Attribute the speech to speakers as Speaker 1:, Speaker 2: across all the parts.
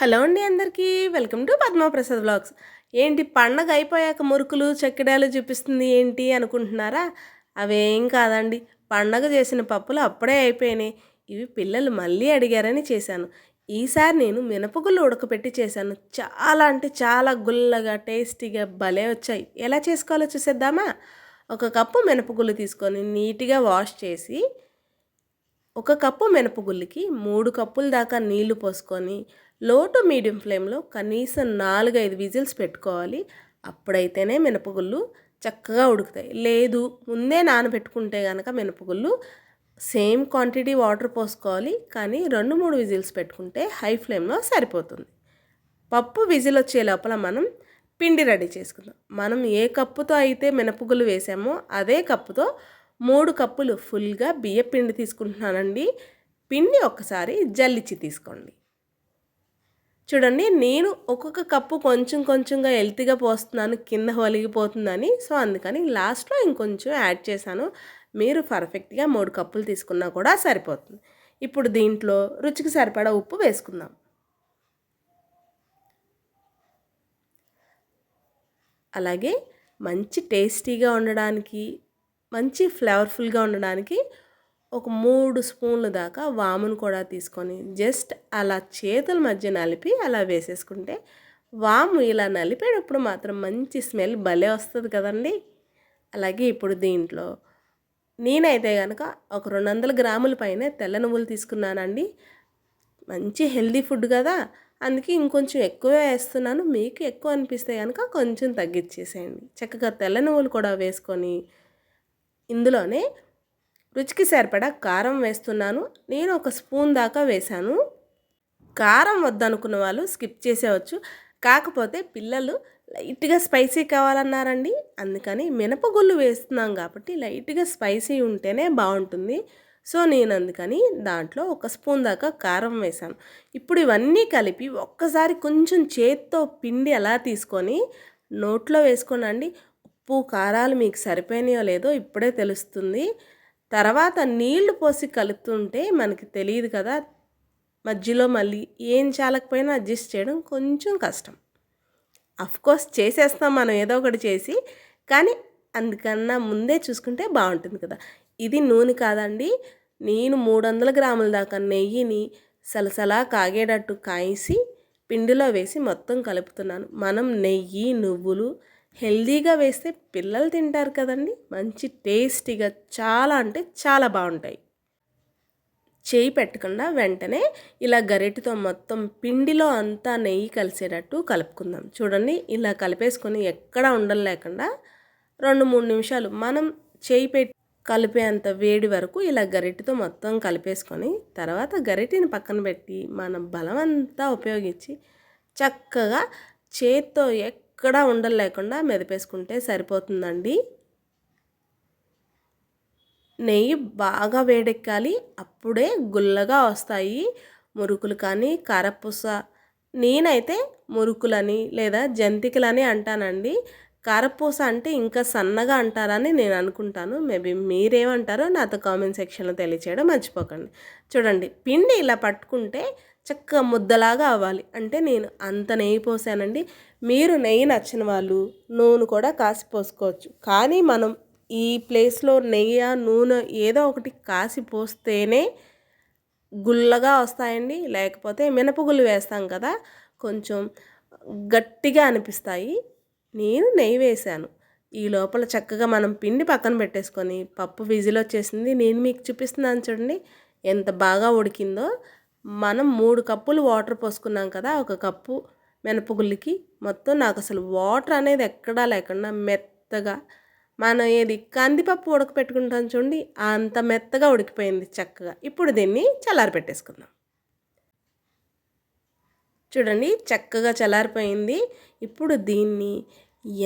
Speaker 1: Hello అండి అందరికీ. Welcome to Padma Prasad blogs ఏంటి పండగ అయిపోయాక మురుకులు చెక్కడాలు చూపిస్తుంది ఏంటి అనుకుంటున్నారా? అవేం కాదండి. పండగ చేసిన పప్పులు అప్పుడే అయిపోయినాయి. ఇవి పిల్లలు మళ్ళీ అడిగారని చేశాను. ఈసారి నేను మినపగుళ్ళు ఉడకపెట్టి చేశాను. చాలా అంటే చాలా గుల్లగా టేస్టీగా భలే వచ్చాయి. ఎలా చేసుకోవాలో చూసేద్దామా? ఒక కప్పు మినపగుళ్ళు తీసుకొని నీట్గా వాష్ చేసి ఒక కప్పు మినపగుళ్ళకి మూడు కప్పుల దాకా నీళ్ళు పోసుకొని లో టు మీడియం ఫ్లేమ్లో కనీసం నాలుగైదు విజిల్స్ పెట్టుకోవాలి. అప్పుడైతేనే మినపగుళ్ళు చక్కగా ఉడుకుతాయి. లేదు ముందే నానబెట్టుకుంటే కనుక మినపగుళ్ళు సేమ్ క్వాంటిటీ వాటర్ పోసుకోవాలి. కానీ రెండు మూడు విజిల్స్ పెట్టుకుంటే హై ఫ్లేమ్లో సరిపోతుంది. పప్పు విజిల్ వచ్చే లోపల మనం పిండి రెడీ చేసుకుందాం. మనం ఏ కప్పుతో అయితే మినపగుళ్ళు వేసామో అదే కప్పుతో మూడు కప్పులు ఫుల్గా బియ్య పిండి తీసుకుంటున్నానండి. పిండి ఒక్కసారి జల్లిచ్చి తీసుకోండి. చూడండి నేను ఒక్కొక్క కప్పు కొంచెం కొంచెంగా హెల్తీగా పోస్తున్నాను కింద ఒలిగిపోతుందని సో అందుకని లాస్ట్లో ఇంకొంచెం యాడ్ చేశాను. మీరు పర్ఫెక్ట్గా మూడు కప్పులు తీసుకున్నా కూడా సరిపోతుంది. ఇప్పుడు దీంట్లో రుచికి సరిపడా ఉప్పు వేసుకుందాం. అలాగే మంచి టేస్టీగా ఉండడానికి మంచి ఫ్లేవర్ఫుల్గా ఉండడానికి ఒక మూడు స్పూన్ల దాకా వామును కూడా తీసుకొని జస్ట్ అలా చేతుల మధ్య నలిపి అలా వేసేసుకుంటే వాము ఇలా నలిపేటప్పుడు మాత్రం మంచి స్మెల్ భలే వస్తుంది కదండి. అలాగే ఇప్పుడు దీంట్లో నేనైతే కనుక ఒక రెండు వందల గ్రాముల పైన తెల్ల నువ్వులు తీసుకున్నానండి. మంచి హెల్దీ ఫుడ్ కదా. అందుకే ఇంకొంచెం ఎక్కువే వేస్తున్నాను. మీకు ఎక్కువ అనిపిస్తే కనుక కొంచెం తగ్గించేసేయండి చక్కగా తెల్ల నువ్వులు కూడా వేసుకొని ఇందులోనే రుచికి సరిపడా కారం వేస్తున్నాను. నేను ఒక స్పూన్ దాకా వేశాను. కారం వద్దనుకున్న వాళ్ళు స్కిప్ చేసేవచ్చు కాకపోతే పిల్లలు లైట్గా స్పైసీ కావాలన్నారండి. అందుకని మినపగుళ్ళు వేస్తున్నాం కాబట్టి లైట్గా స్పైసీ ఉంటేనే బాగుంటుంది. సో నేను అందుకని దాంట్లో ఒక స్పూన్ దాకా కారం వేశాను. ఇప్పుడు ఇవన్నీ కలిపి ఒక్కసారి కొంచెం చేత్తో పిండి ఎలా తీసుకొని నోట్లో వేసుకోనండి ఉప్పు కారాలు మీకు సరిపోయినాయో లేదో ఇప్పుడే తెలుస్తుంది. తర్వాత నీళ్ళు పోసి కలుపుతుంటే మనకి తెలియదు కదా మధ్యలో మళ్ళీ ఏం చాలకపోయినా అడ్జస్ట్ చేయడం కొంచెం కష్టం. కోర్స్ చేసేస్తాం మనం ఏదో ఒకటి చేసి కానీ అందుకన్నా ముందే చూసుకుంటే బాగుంటుంది కదా. ఇది నూనె కాదండి నేను మూడు వందల గ్రాముల దాకా నెయ్యిని సలసలా కాగేటట్టు కాయిసి పిండిలో వేసి మొత్తం కలుపుతున్నాను. మనం నెయ్యి నువ్వులు హెల్దీగా వేస్తే పిల్లలు తింటారు కదండి. మంచి టేస్టీగా చాలా అంటే చాలా బాగుంటాయి. చేయి పెట్టకుండా వెంటనే ఇలా గరిటతో మొత్తం పిండిలో అంతా నెయ్యి కలిసేటట్టు కలుపుకుందాం. చూడండి ఇలా కలిపేసుకొని ఎక్కడ ఉండలు లేకుండా రెండు మూడు నిమిషాలు మనం చేయి పెట్టి కలిపేంత వేడి వరకు ఇలా గరిటతో మొత్తం కలిపేసుకొని తర్వాత గరిటిని పక్కన పెట్టి మన బలమంతా ఉపయోగించి చక్కగా చేత్తో ఎక్కడ ఉండలు లేకుండా మెదిపేసుకుంటే సరిపోతుందండి. నెయ్యి బాగా వేడెక్కాలి అప్పుడే గుల్లగా వస్తాయి మురుకులు కానీ కారపూస. నేనైతే మురుకులని లేదా జంతికలని అంటానండి. కారపూస అంటే ఇంకా సన్నగా అంటారని నేను అనుకుంటాను. మేబీ మీరేమంటారో నాతో కామెంట్ సెక్షన్లో తెలియచేయడం మర్చిపోకండి. చూడండి పిండి ఇలా పట్టుకుంటే చక్కగా ముద్దలాగా అవ్వాలి. అంటే నేను అంత నెయ్యి పోసానండి. మీరు నెయ్యి నచ్చిన వాళ్ళు నూనె కూడా కాసి పోసుకోవచ్చు. కానీ మనం ఈ ప్లేస్లో నెయ్యి నూనె ఏదో ఒకటి కాసి పోస్తేనే గుల్లగా వస్తాయండి. లేకపోతే మినపగుళ్ళు వేస్తాం కదా కొంచెం గట్టిగా అనిపిస్తాయి. నేను నెయ్యి వేశాను. ఈ లోపల చక్కగా మనం పిండి పక్కన పెట్టేసుకొని పప్పు విజిల్ వచ్చేసింది. నేను మీకు చూపిస్తున్నాను చూడండి. ఎంత బాగా ఉడికిందో. మనం మూడు కప్పులు వాటర్ పోసుకున్నాం కదా ఒక కప్పు మినపగుళ్ళకి. మొత్తం నాకు అసలు వాటర్ అనేది ఎక్కడా లేకుండా మెత్తగా. మనం ఏది కందిపప్పు ఉడకపెట్టుకుంటాం చూడండి అంత మెత్తగా ఉడికిపోయింది చక్కగా. ఇప్పుడు దీన్ని చల్లారి పెట్టేసుకుందాం చూడండి చక్కగా చల్లారిపోయింది. ఇప్పుడు దీన్ని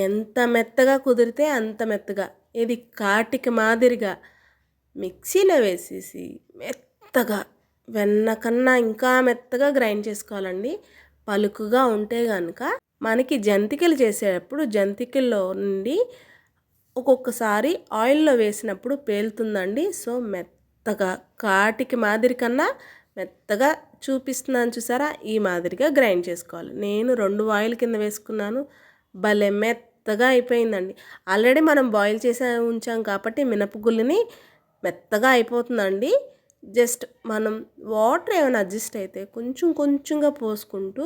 Speaker 1: ఎంత మెత్తగా కుదిరితే అంత మెత్తగా ఇది కాటికి మాదిరిగా మిక్సీలో వేసేసి మెత్తగా వెన్న కన్నా ఇంకా మెత్తగా గ్రైండ్ చేసుకోవాలండి. పలుకుగా ఉంటే కనుక మనకి జంతికలు చేసేటప్పుడు జంతికల్లో నుండి ఒక్కొక్కసారి ఆయిల్లో వేసినప్పుడు పేలుతుందండి. సో మెత్తగా కాటికి మాదిరి కన్నా మెత్తగా చూపిస్తున్నాను చూసారా? ఈ మాదిరిగా గ్రైండ్ చేసుకోవాలి. నేను రెండు ఆయిల్ కింద వేసుకున్నాను. భలే మెత్తగా అయిపోయిందండి. ఆల్రెడీ మనం బాయిల్ చేసి ఉంచాం కాబట్టి మినపగుళ్ళని మెత్తగా అయిపోతుందండి. జస్ట్ మనం వాటర్ ఏమైనా అడ్జస్ట్ అయితే కొంచెం కొంచెంగా పోసుకుంటూ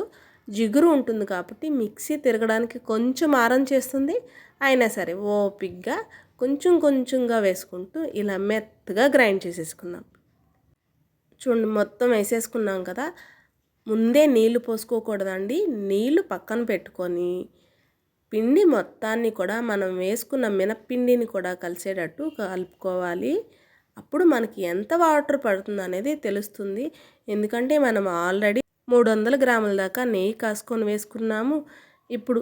Speaker 1: జిగురు ఉంటుంది కాబట్టి మిక్సీ తిరగడానికి కొంచెం ఆరం చేస్తుంది. అయినా సరే ఓపిగ్గా కొంచెం కొంచెంగా వేసుకుంటూ ఇలా మెత్తగా గ్రైండ్ చేసేసుకుందాం. చూడండి మొత్తం వేసేసుకున్నాం కదా ముందే నీళ్ళు పోసుకోకూడదండి. నీళ్ళు పక్కన పెట్టుకొని పిండి మొత్తాన్ని కూడా మనం వేసుకున్న మినప్పిండిని కూడా కలిసేటట్టు కలుపుకోవాలి. అప్పుడు మనకి ఎంత వాటర్ పడుతుంది అనేది తెలుస్తుంది. ఎందుకంటే మనం ఆల్రెడీ మూడు వందల గ్రాముల దాకా నెయ్యి కాసుకొని వేసుకున్నాము. ఇప్పుడు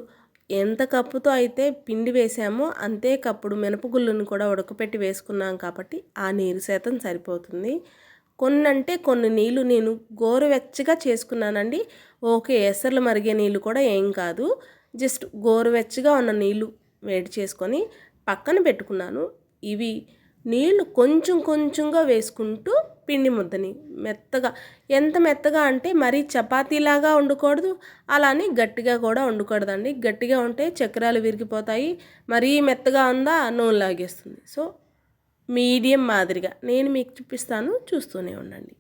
Speaker 1: ఎంత కప్పుతో అయితే పిండి వేసామో అంతే కప్పుడు మినపగుళ్ళను కూడా ఉడకపెట్టి వేసుకున్నాం కాబట్టి ఆ నీరు శాతం సరిపోతుంది. కొన్ని అంటే కొన్ని నీళ్ళు నేను గోరువెచ్చగా చేసుకున్నానండి. ఓకే ఎసర్లు మరిగే నీళ్ళు కూడా ఏం కాదు. జస్ట్ గోరువెచ్చగా ఉన్న నీళ్ళు వేడి చేసుకొని పక్కన పెట్టుకున్నాను. ఇవి నీళ్ళు కొంచెం కొంచెంగా వేసుకుంటూ పిండి ముద్దని మెత్తగా. ఎంత మెత్తగా అంటే మరీ చపాతీలాగా వండకూడదు అలానే గట్టిగా కూడా వండకూడదండి. గట్టిగా ఉంటే చక్రాలు విరిగిపోతాయి మరీ మెత్తగా ఉందా నూనె లాగేస్తుంది. సో మీడియం మాదిరిగా. నేను మీకు చూపిస్తాను చూస్తూనే ఉండండి.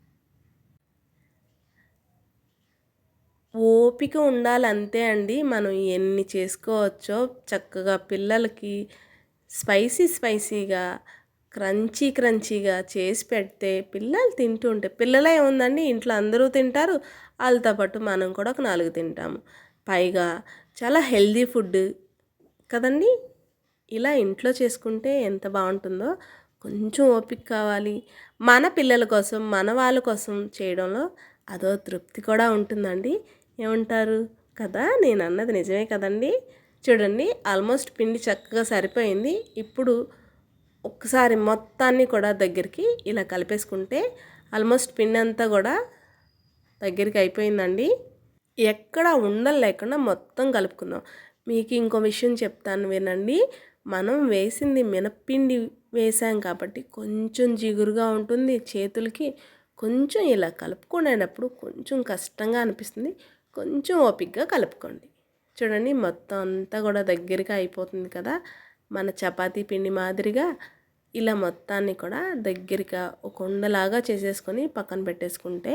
Speaker 1: ఓపిక ఉండాలి అంతే అండి. మనం ఎన్ని చేసుకోవచ్చో చక్కగా పిల్లలకి స్పైసీ స్పైసీగా క్రంచీ క్రంచీగా చేసి పెడితే పిల్లలు తింటూ ఉంటే పిల్లలే ఉందండి ఇంట్లో అందరూ తింటారు వాళ్ళతో పాటు మనం కూడా ఒక నాలుగు తింటాము. పైగా చాలా హెల్దీ ఫుడ్ కదండి? ఇలా ఇంట్లో చేసుకుంటే ఎంత బాగుంటుందో కొంచెం ఓపిక కావాలి. మన పిల్లల కోసం మన వాళ్ళ కోసం చేయడంలో అదో తృప్తి కూడా ఉంటుందండి. ఏమంటారు? కదా నేను అన్నది నిజమే కదండి. చూడండి ఆల్మోస్ట్ పిండి చక్కగా సరిపోయింది. ఇప్పుడు ఒక్కసారి మొత్తాన్ని కూడా దగ్గరికి ఇలా కలిపేసుకుంటే ఆల్మోస్ట్ పిండి అంతా కూడా దగ్గరికి అయిపోయిందండి. ఎక్కడ ఉండలు లేకుండా మొత్తం కలుపుకుందాం. మీకు ఇంకో విషయం చెప్తాను వినండి. మనం వేసింది మినప్పిండి వేసాం కాబట్టి కొంచెం జిగురుగా ఉంటుంది. చేతులకి కొంచెం ఇలా కలుపుకునేటప్పుడు కొంచెం కష్టంగా అనిపిస్తుంది. కొంచెం ఓపిక్గా కలుపుకోండి. చూడండి మొత్తం అంతా కూడా దగ్గరగా అయిపోతుంది కదా. మన చపాతీ పిండి మాదిరిగా ఇలా మొత్తాన్ని కూడా దగ్గరగా ఒక ఉండలాగా చేసేసుకొని పక్కన పెట్టేసుకుంటే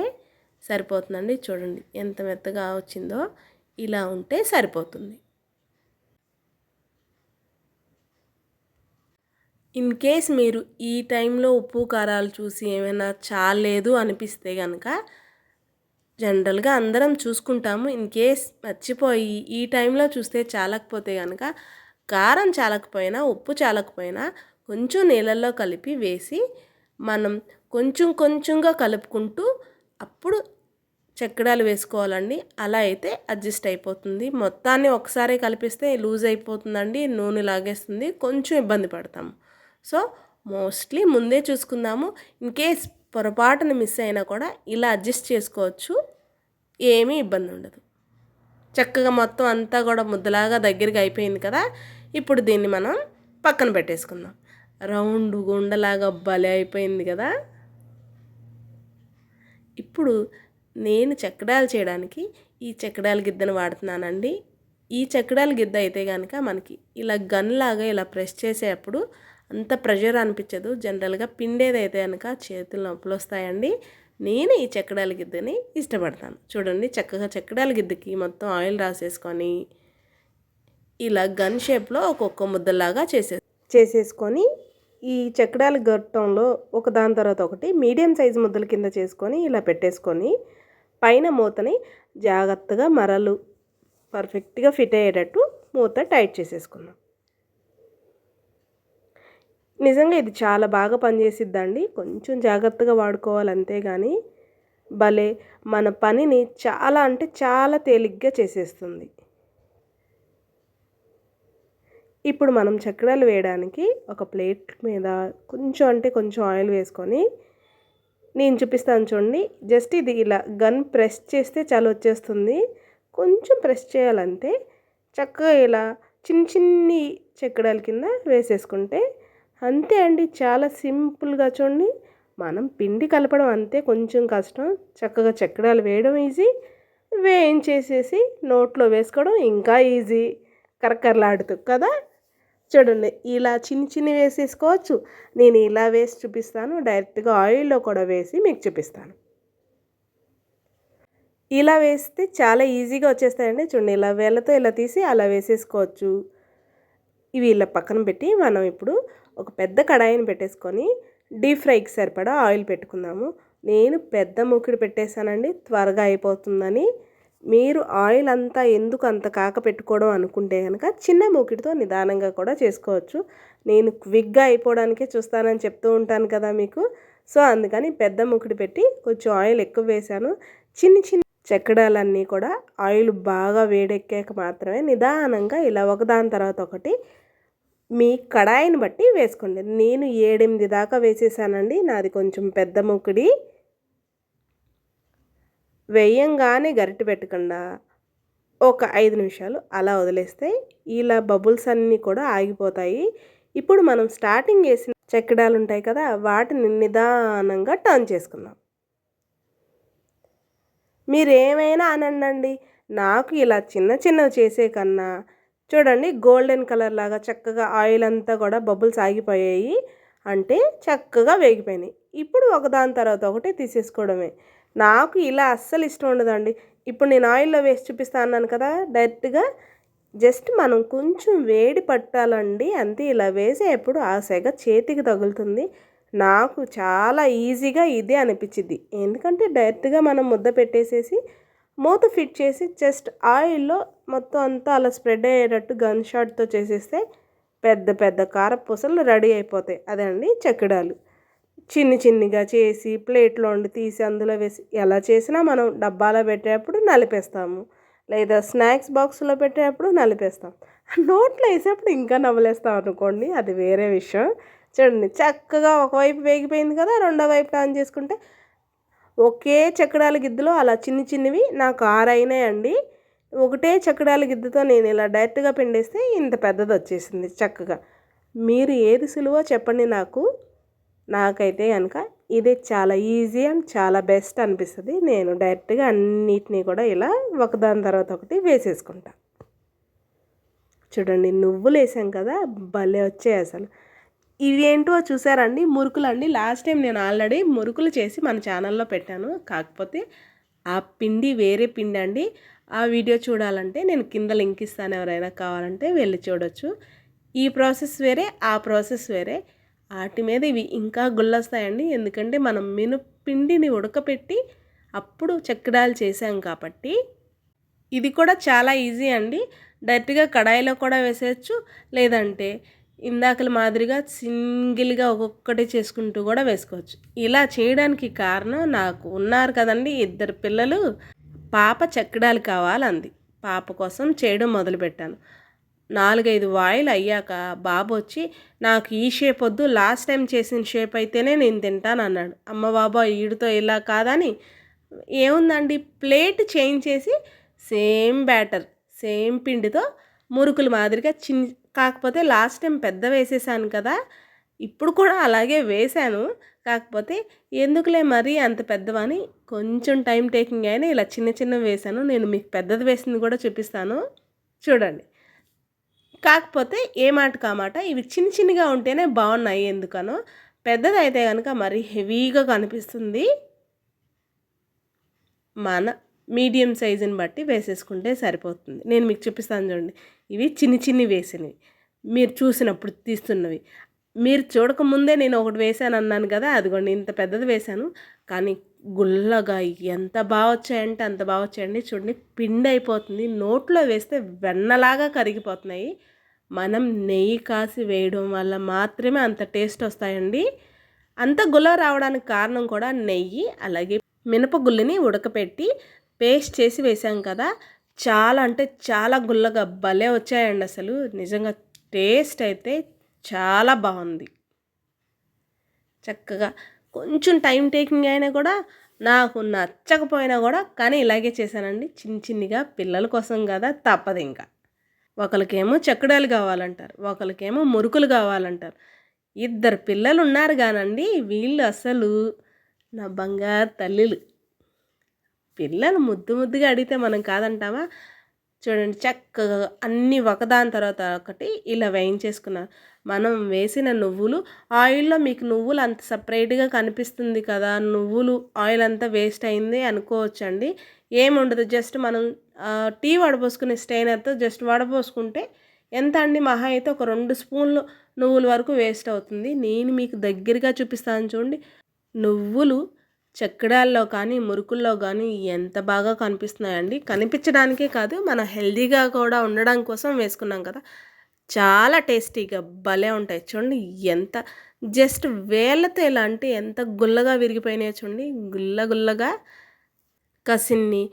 Speaker 1: సరిపోతుందండి. చూడండి ఎంత మెత్తగా వచ్చిందో. ఇలా ఉంటే సరిపోతుంది. ఇన్ కేస్ మీరు ఈ టైంలో ఉప్పు కారాలు చూసి ఏమైనా చాలేదు అనిపిస్తే కనుక జనరల్గా అందరం చూసుకుంటాము. ఇన్ కేస్ మర్చిపోయి ఈ టైంలో చూస్తే చాలకపోతే కనుక కారం చాలకపోయినా ఉప్పు చాలకపోయినా కొంచెం నీళ్ళల్లో కలిపి వేసి మనం కొంచెం కొంచెంగా కలుపుకుంటూ అప్పుడు చెక్కడాలు వేసుకోవాలండి. అలా అయితే అడ్జస్ట్ అయిపోతుంది. మొత్తాన్ని ఒకసారి కలిపిస్తే లూజ్ అయిపోతుందండి. నూనె లాగేస్తుంది. కొంచెం ఇబ్బంది పడతాము. సో మోస్ట్లీ ముందే చూసుకుందాము. ఇన్ కేస్ పొరపాటున మిస్ అయినా కూడా ఇలా అడ్జస్ట్ చేసుకోవచ్చు. ఏమీ ఇబ్బంది ఉండదు. చక్కగా మొత్తం అంతా కూడా ముద్దలాగా దగ్గరికి అయిపోయింది కదా. ఇప్పుడు దీన్ని మనం పక్కన పెట్టేసుకుందాం. రౌండ్ గుండలాగా భలే అయిపోయింది కదా. ఇప్పుడు నేను చెక్కడాలు చేయడానికి ఈ చెక్కడాల గిద్దెను వాడుతున్నానండి. ఈ చక్రాల గిద్ద అయితే కనుక మనకి ఇలా గన్ లాగా ఇలా ప్రెస్ చేసేటప్పుడు అంత ప్రెషర్ అనిపించదు. జనరల్గా పిండేదైతే కనుక చేతులు నొప్పులు వస్తాయండి. నేను ఈ చక్రాల గిద్దని ఇష్టపడతాను. చూడండి చక్కగా చక్రాల గిద్దకి మొత్తం ఆయిల్ రాసేసుకొని ఇలా గన్ షేప్లో ఒక్కొక్క ముద్దలాగా చేసే చేసేసుకొని ఈ చక్రాలు గట్టంలో ఒక దాని తర్వాత ఒకటి మీడియం సైజు ముద్దల కింద చేసుకొని ఇలా పెట్టేసుకొని పైన మూతని జాగ్రత్తగా మరలు పర్ఫెక్ట్గా ఫిట్ అయ్యేటట్టు మూత టైట్ చేసేసుకున్నాం నిజంగా ఇది చాలా బాగా పనిచేసిద్దండి. కొంచెం జాగ్రత్తగా వాడుకోవాలి అంతేగాని భలే మన పనిని చాలా అంటే చాలా తేలిగ్గా చేసేస్తుంది. ఇప్పుడు మనం చక్రాలు వేయడానికి ఒక ప్లేట్ మీద కొంచెం అంటే కొంచెం ఆయిల్ వేసుకొని నేను చూపిస్తాను చూడండి. జస్ట్ ఇది ఇలా గన్ ప్రెస్ చేస్తే చాలా వచ్చేస్తుంది. కొంచెం ప్రెస్ చేయాలంటే చక్కగా ఇలా చిన్న చిన్ని చెక్కడాల కింద వేసేసుకుంటే అంతే అండి. చాలా సింపుల్గా చూడండి. మనం పిండి కలపడం అంతే కొంచెం కష్టం. చక్కగా చెక్కడాలు వేయడం ఈజీ. వేయించేసేసి నోట్లో వేసుకోవడం ఇంకా ఈజీ. కరకరలాడుతూ కదా? చూడండి ఇలా చిన్ని చిన్ని వేసేసుకోవచ్చు. నేను ఇలా వేసి చూపిస్తాను. డైరెక్ట్గా ఆయిల్లో కూడా వేసి మీకు చూపిస్తాను. ఇలా వేస్తే చాలా ఈజీగా వచ్చేస్తాయండి. చూడండి ఇలా వేళ్ళతో ఇలా తీసి అలా వేసేసుకోవచ్చు. ఇవి ఇలా పక్కన పెట్టి మనం ఇప్పుడు ఒక పెద్ద కడాయిని పెట్టేసుకొని డీప్ ఫ్రైకి సరిపడా ఆయిల్ పెట్టుకుందాము. నేను పెద్ద మూకిడి పెట్టేశానండి త్వరగా అయిపోతుందని. మీరు ఆయిల్ అంతా ఎందుకు అంత కాక పెట్టుకోవడం అనుకుంటే కనుక చిన్న మూకిడితో నిదానంగా కూడా చేసుకోవచ్చు. నేను క్విక్గా అయిపోవడానికే చూస్తానని చెప్తూ ఉంటాను కదా మీకు. సో అందుకని పెద్ద మూకిడి పెట్టి కొంచెం ఆయిల్ ఎక్కువ వేశాను. చిన్న చిన్న చెక్కడాలన్నీ కూడా ఆయిల్ బాగా వేడెక్కాక మాత్రమే నిదానంగా ఇలా ఒకదాని తర్వాత ఒకటి మీ కడాయిని బట్టి వేసుకోండి. నేను ఏడెనిమిది దాకా వేసేసానండి. నాది కొంచెం పెద్ద ముక్కుడి. వేయంగానే గరిటె పెట్టకుండా ఒక ఐదు నిమిషాలు అలా వదిలేస్తే ఇలా బబుల్స్ అన్నీ కూడా ఆగిపోతాయి. ఇప్పుడు మనం స్టార్టింగ్ వేసిన చెక్కడాలు ఉంటాయి కదా వాటిని నిదానంగా టర్న్ చేసుకుందాం. మీరేమైనా అనండి నాకు ఇలా చిన్న చిన్నవి చేసే కన్నా చూడండి గోల్డెన్ కలర్ లాగా చక్కగా ఆయిల్ అంతా కూడా బబుల్స్ ఆగిపోయాయి. అంటే చక్కగా వేగిపోయినాయి. ఇప్పుడు ఒకదాని తర్వాత ఒకటి తీసేసుకోవడమే. నాకు ఇలా అస్సలు ఇష్టం ఉండదండి. ఇప్పుడు నేను ఆయిల్లో వేసి చూపిస్తా అన్నాను కదా డైరెక్ట్గా జస్ట్ మనం కొంచెం వేడి పట్టాలండి. అంతే ఇలా వేసేప్పుడు ఆ సెగ చేతికి తగులుతుంది. నాకు చాలా ఈజీగా ఇదే అనిపించింది. ఎందుకంటే డైరెక్ట్గా మనం ముద్ద పెట్టేసేసి మూత ఫిట్ చేసి జస్ట్ ఆయిల్లో మొత్తం అంతా అలా స్ప్రెడ్ అయ్యేటట్టు గన్ షాట్తో చేసేస్తే పెద్ద పెద్ద కారపూసలు రెడీ అయిపోతాయి. అదే అండి చెక్కడాలు. చిన్ని చిన్నిగా చేసి ప్లేట్లో ఉండి తీసి అందులో వేసి ఎలా చేసినా మనం డబ్బాలో పెట్టేటప్పుడు నలిపేస్తాము. లేదా స్నాక్స్ బాక్స్లో పెట్టేటప్పుడు నలిపేస్తాం. నోట్లో వేసేప్పుడు ఇంకా నవ్వలేస్తాం అనుకోండి అది వేరే విషయం. చూడండి చక్కగా ఒకవైపు వేగిపోయింది కదా రెండో వైపు టర్న్ చేసుకుంటే ఒకే చక్రాల గిద్దలో అలా చిన్ని చిన్నవి నాకు ఆరైనాయండి. ఒకటే చక్రాల గిద్దతో నేను ఇలా డైరెక్ట్గా పిండేస్తే ఇంత పెద్దది వచ్చేసింది చక్కగా. మీరు ఏది సులువో చెప్పండి నాకు. నాకైతే కనుక ఇది చాలా ఈజీ అండ్ చాలా బెస్ట్ అనిపిస్తుంది. నేను డైరెక్ట్గా అన్నిటినీ కూడా ఇలా ఒకదాని తర్వాత ఒకటి వేసేసుకుంటా. చూడండి నువ్వులు వేసాం కదా భలే వచ్చాయి అసలు. ఇవి ఏంటో చూసారండి? మురుకులు అండి లాస్ట్ టైం నేను ఆల్రెడీ మురుకులు చేసి మన ఛానల్లో పెట్టాను. కాకపోతే ఆ పిండి వేరే పిండి అండి. ఆ వీడియో చూడాలంటే నేను కింద లింక్ ఇస్తాను. ఎవరైనా కావాలంటే వెళ్ళి చూడొచ్చు. ఈ ప్రాసెస్ వేరే ఆ ప్రాసెస్ వేరే. వాటి మీద ఇవి ఇంకా గుల్లొస్తాయండి. ఎందుకంటే మనం మినుపిండిని ఉడకపెట్టి అప్పుడు చెక్కడాలు చేసాం కాబట్టి ఇది కూడా చాలా ఈజీ అండి. డైరెక్ట్గా కడాయిలో కూడా వేసేయచ్చు. లేదంటే ఇందాకల మాదిరిగా సింగిల్గా ఒక్కొక్కటి చేసుకుంటూ కూడా వేసుకోవచ్చు. ఇలా చేయడానికి కారణం నాకు ఉన్నారు కదండి ఇద్దరు పిల్లలు. పాప చక్కడాలు కావాలంది. పాప కోసం చేయడం మొదలుపెట్టాను నాలుగైదు వాయిల్ అయ్యాక బాబు వచ్చి నాకు ఈ షేప్ వద్దు లాస్ట్ టైం చేసిన షేప్ అయితేనే నేను తింటాను అన్నాడు. అమ్మ బాబా ఈడితో ఇలా కాదని ఏముందండి? ప్లేట్ చేంజ్ చేసి సేమ్ బ్యాటర్ సేమ్ పిండితో మురుకులు మాదిరిగా చిన్న కాకపోతే లాస్ట్ టైం పెద్ద వేసేసాను కదా ఇప్పుడు కూడా అలాగే వేశాను కాకపోతే ఎందుకులే మరీ అంత పెద్దవని కొంచెం టైం టేకింగ్ అయినా ఇలా చిన్న చిన్న వేశాను నేను మీకు పెద్దది వేసింది కూడా చూపిస్తాను. చూడండి. కాకపోతే ఏ మాట? కామాట ఇవి చిన్న చిన్నగా ఉంటేనే బాగున్నాయి ఎందుకనో. పెద్దది అయితే కనుక మరీ హెవీగా కనిపిస్తుంది. మన మీడియం సైజుని బట్టి వేసేసుకుంటే సరిపోతుంది. నేను మీకు చూపిస్తాను చూడండి. ఇవి చిన్ని చిన్ని వేసినవి. మీరు చూసినప్పుడు తీస్తున్నవి. మీరు చూడకముందే నేను ఒకటి వేసాను అన్నాను కదా అదిగోండి ఇంత పెద్దది వేశాను. కానీ గుల్లగా ఎంత బాగా వచ్చాయంటే అంత బాగా వచ్చాయండి. చూడండి పిండి అయిపోతుంది. నోట్లో వేస్తే వెన్నలాగా కరిగిపోతున్నాయి. మనం నెయ్యి కాసి వేయడం వల్ల మాత్రమే అంత టేస్ట్ వస్తాయండి. అంత గుల్ల రావడానికి కారణం కూడా నెయ్యి అలాగే మినపగుళ్ళని ఉడకపెట్టి పేస్ట్ చేసి వేసాం కదా చాలా అంటే చాలా గుల్లగా భలే వచ్చాయండి అసలు. నిజంగా టేస్ట్ అయితే చాలా బాగుంది. చక్కగా కొంచెం టైం టేకింగ్ అయినా కూడా నాకు నచ్చకపోయినా కూడా కానీ ఇలాగే చేశానండి. చిన్న చిన్నగా పిల్లల కోసం కదా తప్పదు ఇంకా. ఒకరికేమో చక్కడాలు కావాలంటారు ఒకరికేమో మురుకులు కావాలంటారు. ఇద్దరు పిల్లలు ఉన్నారు కానండి వీళ్ళు అసలు నా బంగారు తల్లిలు. పిల్లలు ముద్దు ముద్దుగా అడిగితే మనం కాదంటామా చూడండి చక్కగా అన్నీ ఒకదాని తర్వాత ఒకటి ఇలా వేయించేసుకున్నాను మనం వేసిన నువ్వులు ఆయిల్లో మీకు నువ్వులు అంత సపరేట్గా కనిపిస్తుంది కదా నువ్వులు ఆయిల్ అంతా వేస్ట్ అయింది అనుకోవచ్చండి. ఏముండదు జస్ట్ మనం టీ వడపోసుకునే స్టైనర్తో జస్ట్ వడపోసుకుంటే ఎంత అండి? మహా అయితే ఒక రెండు స్పూన్లు నువ్వుల వరకు వేస్ట్ అవుతుంది. నేను మీకు దగ్గరగా చూపిస్తాను చూడండి. నువ్వులు చక్కడాల్లో కానీ మురుకుల్లో కానీ ఎంత బాగా కనిపిస్తున్నాయండి. కనిపించడానికే కాదు మన హెల్దీగా కూడా ఉండడం కోసం వేసుకున్నాం కదా. చాలా టేస్టీగా భలే ఉంటాయి. చూడండి ఎంత జస్ట్ వేళ్ళతో ఎలా అంటే ఎంత గుల్లగా విరిగిపోయినాయో చూడండి. గుల్ల గుల్లగా కసిన్ని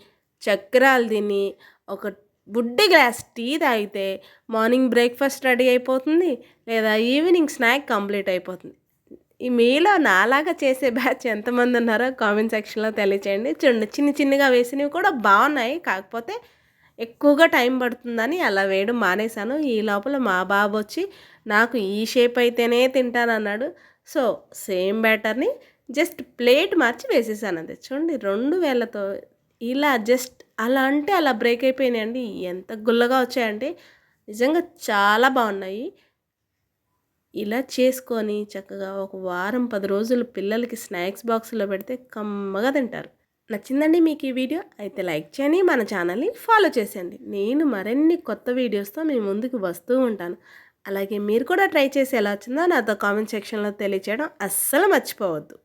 Speaker 1: చక్రాలు తిని ఒక బుడ్డి గ్లాస్ టీ తాగితే మార్నింగ్ బ్రేక్ఫాస్ట్ రెడీ అయిపోతుంది లేదా ఈవినింగ్ స్నాక్ కంప్లీట్ అయిపోతుంది. మీలో నాలాగా చేసే బ్యాచ్ ఎంతమంది ఉన్నారో కామెంట్ సెక్షన్లో తెలియచేయండి. చూడండి చిన్న చిన్నగా వేసినవి కూడా బాగున్నాయి. కాకపోతే ఎక్కువగా టైం పడుతుందని అలా వేయడం మానేశాను. ఈ లోపల మా బాబు వచ్చి నాకు ఈ షేప్ అయితేనే తింటానన్నాడు సో సేమ్ బ్యాటర్ని జస్ట్ ప్లేట్ మార్చి వేసేసాను అంతే. చూడండి రెండు వేలతో ఇలా జస్ట్ అలా అంటే అలా బ్రేక్ అయిపోయినాయండి. ఎంత గుల్లగా వచ్చాయంటే నిజంగా చాలా బాగున్నాయి. ఇలా చేసుకొని చక్కగా ఒక వారం పది రోజులు పిల్లలకి స్నాక్స్ బాక్స్లో పెడితే కమ్మగా తింటారు. నచ్చిందండి మీకు ఈ వీడియో? అయితే లైక్ చేయండి మన ఛానల్ని ఫాలో చేసేయండి. నేను మరిన్ని కొత్త వీడియోస్తో మీ ముందుకు వస్తూ ఉంటాను. అలాగే మీరు కూడా ట్రై చేసి ఎలా వచ్చిందో నాతో కామెంట్ సెక్షన్లో తెలియచేయడం అస్సలు మర్చిపోవద్దు.